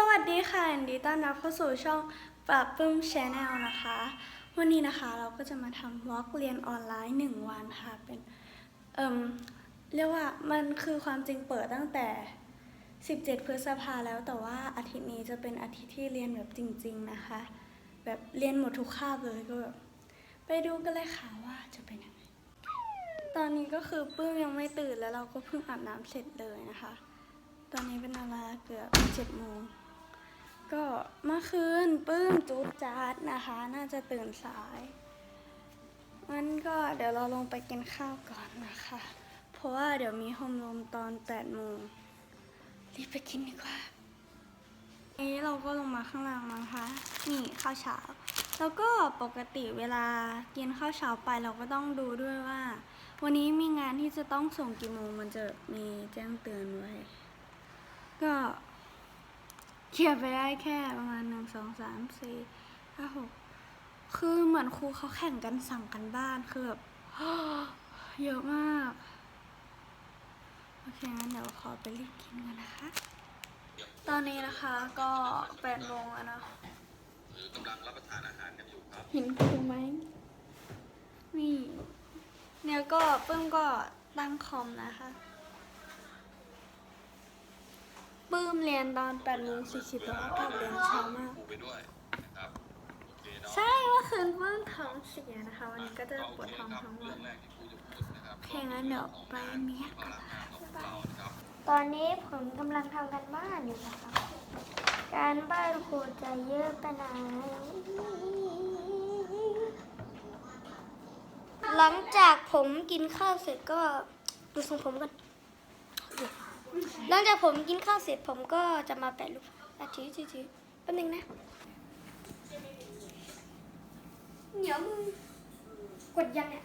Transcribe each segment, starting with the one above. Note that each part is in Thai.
สวัสดีค่ะยินดีต้อนรับเข้าสู่ช่องปรับปรุงชแนลนะคะ วันนี้นะคะเราก็จะมาทำวอล์กเรียนออนไลน์ 1 วันค่ะ เป็นเอ่มเรียกว่ามันคือความจริงเปิดตั้งแต่ 17 พฤษภาแล้วแต่ว่าอาทิตย์นี้จะเป็นอาทิตย์ที่เรียนแบบจริง ๆนะคะ แบบเรียนหมดทุกคาบเลยก็แบบไปดูกันเลยค่ะว่าจะเป็นยังไงตอนนี้ก็คือปื้มยังไม่ตื่นแล้วเราก็เพิ่งอาบน้ำเสร็จเลยนะคะ ตอนนี้เป็นเวลาเกือบเจ็ดโมง ก็เมื่อคืนปื้มจูดจาดนะคะ น่าจะตื่นสายงั้นก็เดี๋ยวเราลงไปกินข้าวก่อนนะคะ เพราะว่าเดี๋ยวมีโฮมรมตอนแปดโมงรีบไปกินดีกว่านี้เราก็ลงมาข้างล่างนะคะนี่ข้าวเช้า แล้วก็ปกติเวลากินข้าวเช้าไปเราก็ต้องดูด้วยว่า วันนี้มีงานที่จะต้องส่งกี่โมงมันจะมีแจ้งเตือนไว้ ก็ เขียนไปได้แค่ประมาณหนึ่งสองสามสี่ห้าหกคือเหมือนครูเขาแข่งกันสั่งกันบ้านคือแบบเยอะมาก โอเคงั้นเดี๋ยวขอไปรีบกินกันนะคะ ตอนนี้นะคะก็แปดโมงแล้วนะหรือกำลังรับประทานอาหารกันอยู่ครับเห็นครูไหมนี่ เนี่ยก็เปิ้มก็ตั้งคอมนะคะ ปื้มเรียนตอน8โมง40แล้วอากาศเรียนเช้ามากครูไปด้วยนะครับโอเคเนาะใช่เมื่อคืนเปิ้มท้องเสียนะคะ วันนี้ก็จะปวดท้องทั้งวันเรื่องแรกที่ครูจะพูดนะครับโอเคงั้นเดี๋ยวไปเมียพกันลังงานของเรานะครับ ตอนนี้ผมกำลังทำกันบ้านอยู่นะครับ การบ้านครูจะเยอะไปไหนหลังจากผมกินข้าวเสร็จก็ดูทรงผมกัน หลังจากผมกินข้าวเสร็จผมก็จะมาแปะรูปอาทิตย์ทีแป๊บนึงนะ เหนียวมือกดยังเนี่ย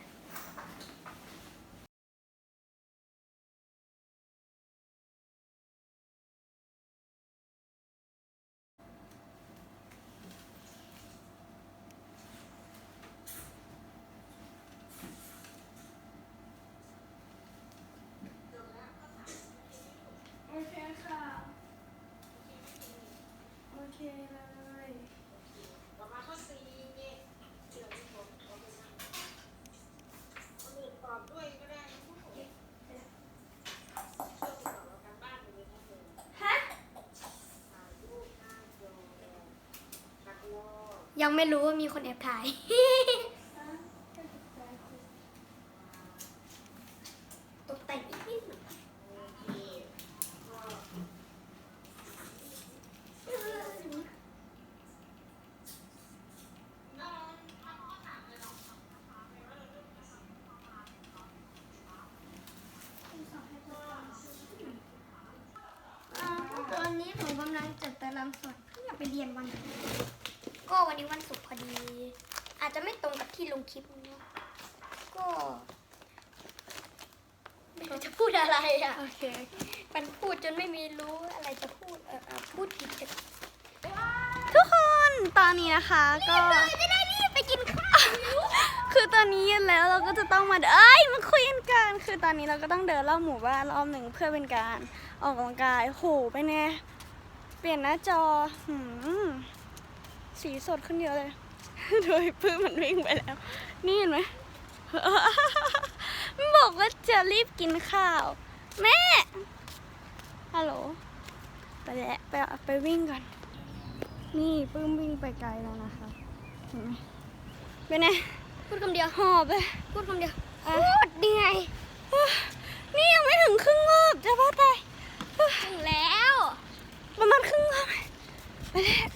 โอเคค่ะ โอเคเลย ฮะ ยังไม่รู้ว่ามีคนแอบถ่าย ตกแต่งอีกนิดหน่อยอ่าตอนนี้ผมกำลังจัดตารางสดเพื่อไปเรียนวันนี้ ก็วันนี้วันศุกร์พอดี อาจจะไม่ตรงกับที่ลงคลิปนะก็ไม่รู้จะพูดอะไรอะ โอเค มันพูดจนไม่มีรู้อะไรจะพูด เออเออพูดผิดจะทุกคนตอนนี้นะคะก็จะได้รีบไปกินข้าว คือตอนนี้เย็นแล้วเราก็จะต้องมาเอ้ยมาคุยกันกันคือตอนนี้เราก็ต้องเดินรอบหมู่บ้านรอบหนึ่งเพื่อเป็นการออกกำลังกายโหไปแน่เปลี่ยนหน้าจอหืม สีสดขึ้นเยอะเลย โดยปื้มมันวิ่งไปแล้ว นี่เห็นไหมมันบอกว่าจะรีบกินข้าว แม่ ฮัลโหล ไปแล้วไปไปวิ่งก่อน นี่ปื้มวิ่งไปไกลแล้วนะคะเห็นไหมเป็นไงพูดคำเดียวหอบเลยพูดคำเดียวอะพูดเหนื่อยนี่ยังไม่ถึงครึ่งรอบจะว่าตายถึงแล้ว ประมาณครึ่งรอบไปแล้ว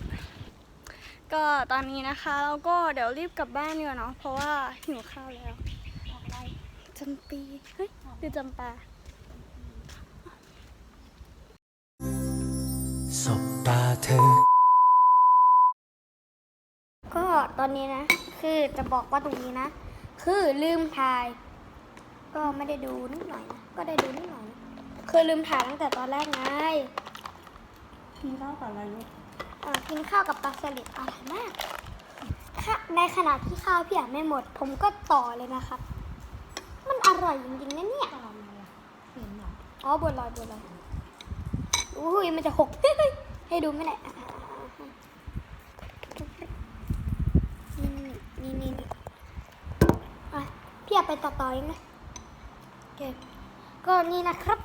ก็ตอนนี้นะคะเราก็เดี๋ยวรีบกลับบ้านดีกว่าเนาะเพราะว่าหิวข้าวแล้วออกอะไรจำปีเฮ้ยหรือจำปาสบตาเธอ ก็ตอนนี้นะ คือจะบอกว่าตรงนี้นะ คือลืมถ่าย ก็ไม่ได้ดูนิดหน่อยนะก็ได้ดูนิดหน่อยนะคือลืมถ่ายตั้งแต่ตอนแรกไงกินข้าวกับอะไรลูกอ่า กินข้าวกับปลาสลิดอร่อยมาก ในขณะที่ข้าวพี่อะไม่หมด ผมก็ต่อเลยนะครับ มันอร่อยจริงๆนะเนี่ยอ๋อบนลอยบนลอยอุ้ยมันจะหกให้ดูไม่ได้อะนี่นี่นี่นี่อะพี่อยากไปต่อต่อยังไงโอเคก็นี่นะครับ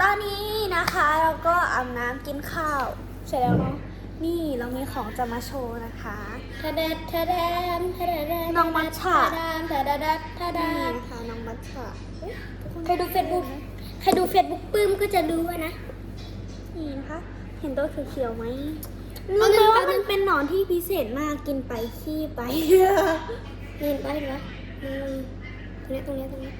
ตอนนี้นะคะเราก็อาบน้ำกินข้าว เสร็จแล้วเนาะนี่เรามีของจะมาโชว์นะคะทะเดดทะเดมทะเดดน้องมัทฉะทะเดมทะเดดทะเดนี่มนะคะน้องมัทฉะเอ้ยทุกคนใครดูเฟซบุ๊กใครดูเฟซบุ๊กปื้มก็จะรู้อะนะ นี่นะคะ เห็นตัวเขียวๆไหมเอารู้เงิไหมนว่ามันเป็นหนอนที่พิเศษมากกินไปขี้ไปเห็นปะเห็นปะตรงนี้ตรงนี้ตรงนี้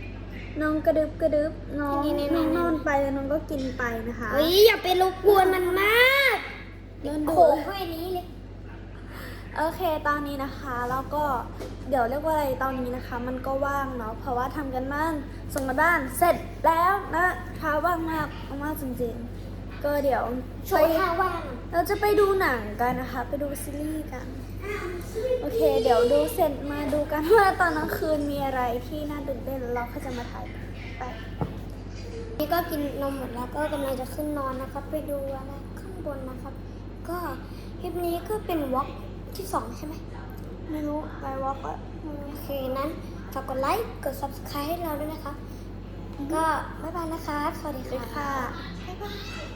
น้องกระดึบกระดึบน้องนี่นี่น้องนี่นอนไปแล้วน้องก็กินไปนะคะเฮ้ยอย่าไปรบกวนมันมากเดินโขดูกแค่นี้เลยโอเคตอนนี้นะคะแล้วก็เดี๋ยวเรียกว่าอะไรตอนนี้นะคะ มันก็ว่างเนาะเพราะว่าทำกันบ้านส่งกันบ้านเสร็จแล้วนะคะว่างมากมากจริงๆ ก็เดี๋ยวโชไปว์ท่าว่าง เราจะไปดูหนังกันนะคะ ไปดูซีรีส์กัน โอเค เดี๋ยวดูเสร็จมาดูกันว่าตอนกลางคืนมีอะไรที่น่าตื่นเต้นเราก็จะมาถ่ายไปนี่ก็กินนมหมดแล้วก็กำลังจะขึ้นนอนนะครับ ไปดูอะไรข้างบนนะครับ ก็คลิปนี้ก็เป็นวอล์กที่สองใช่ไหมไม่รู้ไปวอล์กอะโอเคนั้นฝากกดไลค์กด subscribe ให้เราด้วยนะคะ ก็บ๊ายบายนะคะ สวัสดีค่ะ บ๊ายบาย